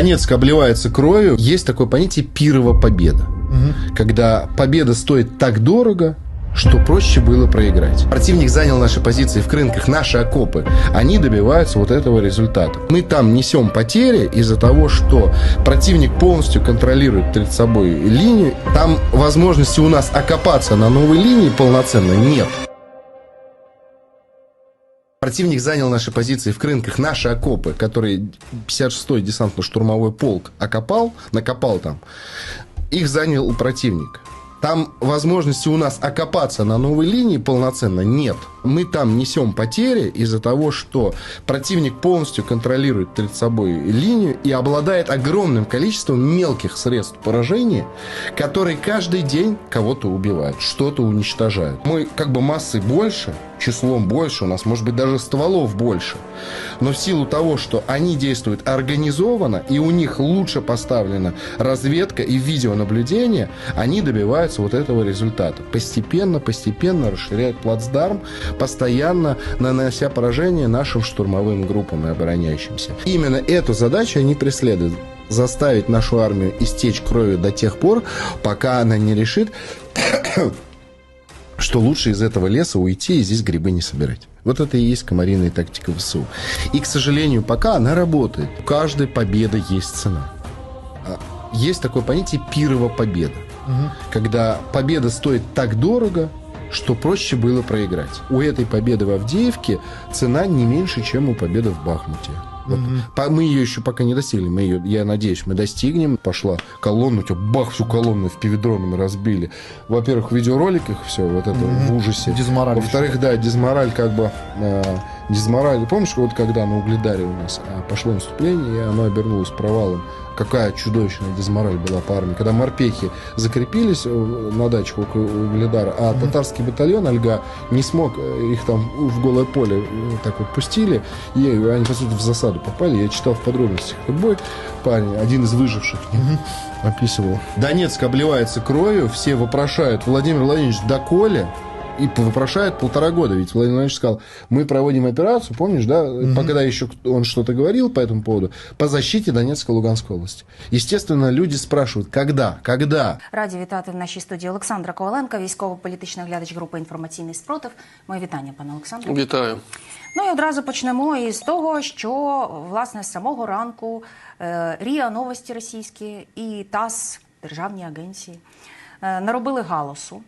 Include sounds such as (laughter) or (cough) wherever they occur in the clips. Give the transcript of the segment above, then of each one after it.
Донецк обливается кровью. Есть такое понятие пирова победа. Когда победа стоит так дорого, что проще было проиграть. Противник занял наши позиции в крынках, наши окопы. Они добиваются вот этого результата. Мы там несем потери из-за того, что противник полностью контролирует перед собой линию. Там возможности у нас окопаться на новой линии полноценно нет. Противник занял наши позиции в крынках, наши окопы, которые 56-й десантно-штурмовой полк окопал, накопал там. Их занял противник. Там возможности у нас окопаться на новой линии полноценно нет. Мы там несем потери из-за того, что противник полностью контролирует перед собой линию и обладает огромным количеством мелких средств поражения, которые каждый день кого-то убивают, что-то уничтожают. Мы как бы массы больше, числом больше, у нас может быть даже стволов больше. Но в силу того, что они действуют организованно и у них лучше поставлена разведка и видеонаблюдение, они добиваются вот этого результата. Постепенно, постепенно расширяют плацдарм, постоянно нанося поражение нашим штурмовым группам и обороняющимся. Именно эту задачу они преследуют заставить нашу армию истечь кровью до тех пор, пока она не решит, (coughs) что лучше из этого леса уйти и здесь грибы не собирать. Вот это и есть комариная тактика ВСУ. И, к сожалению, пока она работает. У каждой победы есть цена. А, Есть такое понятие пирова победа. Когда победа стоит так дорого, что проще было проиграть. У этой победы в Авдеевке цена не меньше, чем у победы в Бахмуте. Вот. По- Мы ее еще пока не достигли. Мы ее, я надеюсь, мы достигнем. Пошла колонна, у тебя бах, всю колонну в пивидронами разбили. Во-первых, в видеороликах все вот это в ужасе. Дизмораль Во-вторых, да, дизмораль как бы... э, дизмораль. Помнишь, вот когда на Угледаре у нас э, пошло наступление, и оно обернулось провалом. Какая чудовищная дизмораль была по армии. Когда морпехи закрепились э, на дачах у Угледара, а татарский батальон Ольга не смог, э, их там в голое поле э, так вот пустили, и они, по сути, в засаду попали. Я читал в подробностях этот бой. Парень, один из выживших, (laughs) описывал. Донецк обливается кровью, все вопрошают, Владимир Владимирович, доколе? И вопрошают полтора года. Ведь Владимир Владимирович сказал, мы проводим операцию, помнишь, да, когда еще он что-то говорил по этому поводу, по защите Донецкой и Луганской области. Естественно, люди спрашивают, когда, когда? Раді вітати в нашій студії Олександра Коваленка, військово-політичний глядач групи інформаційний спротив. Моє вітання, пане Олександре. Вітаю. Ну і одразу почнемо із того, що власне з самого ранку е, РІА Новості російські і ТАСС, державні агенції, е, наробили галасу.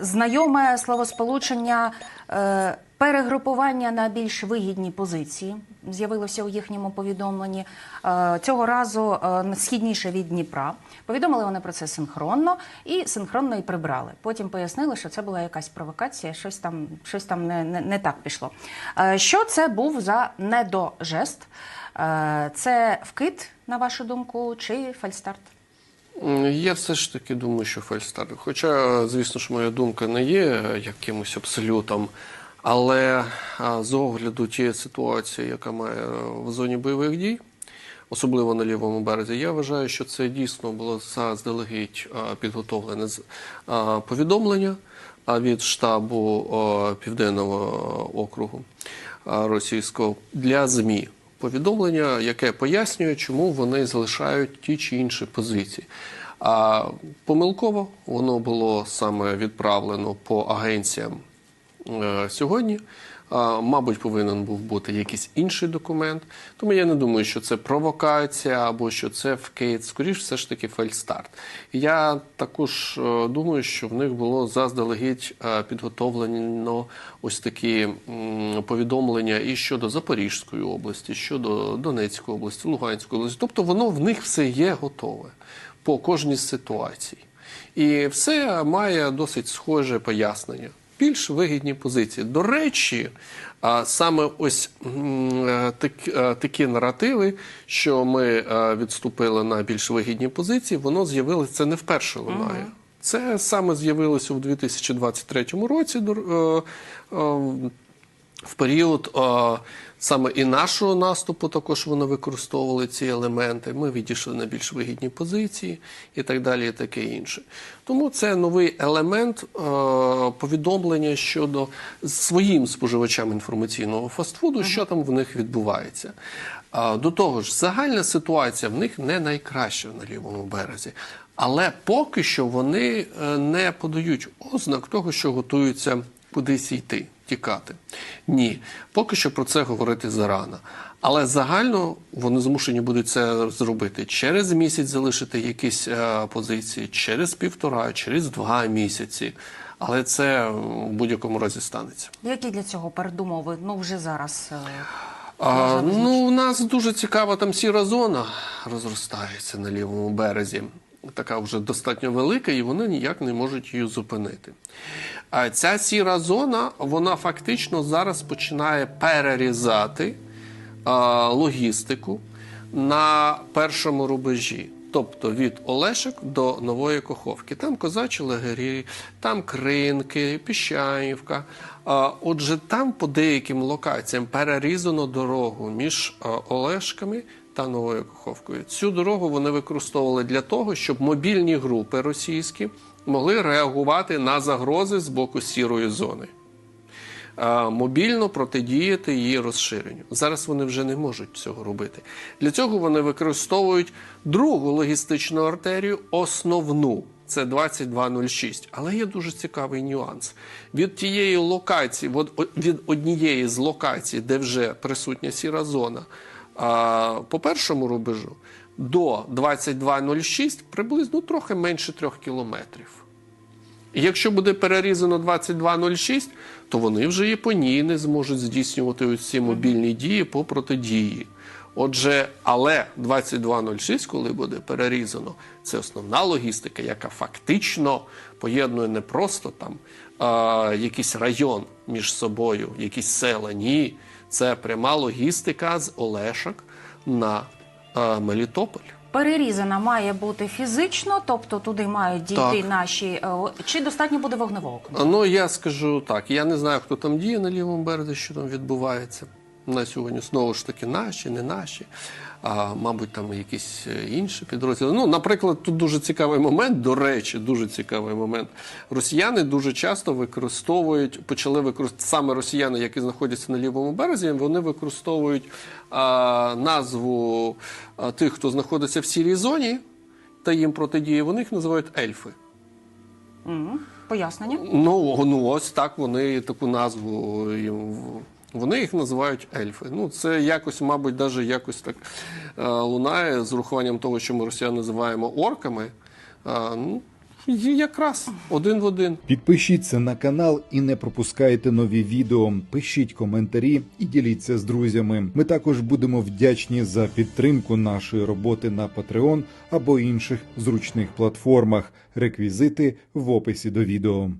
Знайоме словосполучення е, перегрупування на більш вигідні позиції з'явилося у їхньому повідомленні. Е, Цього разу е, східніше від Дніпра. Повідомили вони про це синхронно і синхронно і прибрали. Потім пояснили, що це була якась провокація, щось там, щось там не, не, не так пішло. Що це був за недожест? Це вкид, на вашу думку, чи фальстарт? Я все ж таки думаю, що фальстарт. Хоча, звісно ж, моя думка не є якимось абсолютом. Але з огляду тієї ситуації, яка має в зоні бойових дій, особливо на лівому березі, я вважаю, що це дійсно було заздалегідь підготовлене повідомлення від штабу Південного округу російського для ЗМІ. Повідомлення, яке пояснює, чому вони залишають ті чи інші позиції. А помилково воно було саме відправлено по агенціям е, сьогодні. Мабуть, повинен був бути якийсь інший документ. Тому я не думаю, що це провокація або що це вкид. Скоріш, все ж таки фальстарт. Я також е, думаю, що в них було заздалегідь е, підготовлено ось такі повідомлення і щодо Запорізької області, щодо Донецької області, Луганської області. Тобто воно в них все є готове по кожній з ситуацій. І все має досить схоже пояснення. Більш вигідні позиції. До речі, саме ось е, е, такі наративи, що ми е, відступили на більш вигідні позиції, воно з'явилося це не вперше лунає. Це саме з'явилося у 2023 році. В період е, саме і нашого наступу також вони використовували ці елементи. Ми відійшли на більш вигідні позиції і так далі, і таке інше. Тому це новий елемент е, повідомлення щодо своїм споживачам інформаційного фастфуду, що там в них відбувається. А, До того ж, загальна ситуація в них не найкраща на лівому березі. Але поки що вони е, не подають ознак того, що готуються кудись йти, тікати. Ні, поки що про це говорити зарано. Але загально вони змушені будуть це зробити через місяць, залишити якісь е, позиції, через півтора, через два місяці. Але це в будь-якому разі станеться. Які для цього передумови? Ну вже зараз. е, А, ну, у нас дуже цікава там сіра зона розростається на лівому березі. Така вже достатньо велика, і вони ніяк не можуть її зупинити. Ця сіра зона, вона фактично зараз починає перерізати логістику на першому рубежі. Тобто від Олешок до Нової Коховки. Там козачі лагері, там Кринки, Піщаївка. Отже, там по деяким локаціям перерізано дорогу між Олешками та Новою Каховкою. Цю дорогу вони використовували для того, щоб мобільні групи російські могли реагувати на загрози з боку сірої зони. Мобільно протидіяти її розширенню. Зараз вони вже не можуть цього робити. Для цього вони використовують другу логістичну артерію, основну. Це 2206. Але є дуже цікавий нюанс. Від тієї локації, від однієї з локацій, де вже присутня сіра зона, по першому рубежу до 2206 приблизно трохи менше трьох кілометрів. І якщо буде перерізано 2206, то вони вже і по ній не зможуть здійснювати ці мобільні дії по протидії. Отже, але 2206, коли буде перерізано, це основна логістика, яка фактично поєднує не просто там а, якийсь район між собою, якісь села. Ні, це пряма логістика з Олешок на е, Мелітополь. Перерізана має бути фізично, тобто туди мають дійти Так. наші. е, Чи достатньо буде вогневого? Ну, я скажу так: я не знаю, хто там діє на лівому березі, що там відбувається. На сьогодні знову ж таки наші, не наші, а мабуть, там якісь е, інші підрозділи. Ну, наприклад, тут дуже цікавий момент. До речі, дуже цікавий момент. Росіяни дуже часто використовують, почали використовувати саме росіяни, які знаходяться на лівому березі, вони використовують а, назву а, тих, хто знаходиться в сірій зоні, та їм протидіє. Вони їх називають ельфи. Пояснення. Ну, ну ось так вони таку назву їм. Вони їх називають ельфи. Ну, це якось, мабуть, навіть якось так е, лунає з урахуванням того, що ми росіян називаємо орками. Е, ну, якраз один в один. Підпишіться на канал і не пропускайте нові відео. Пишіть коментарі і діліться з друзями. Ми також будемо вдячні за підтримку нашої роботи на Patreon або інших зручних платформах. Реквізити в описі до відео.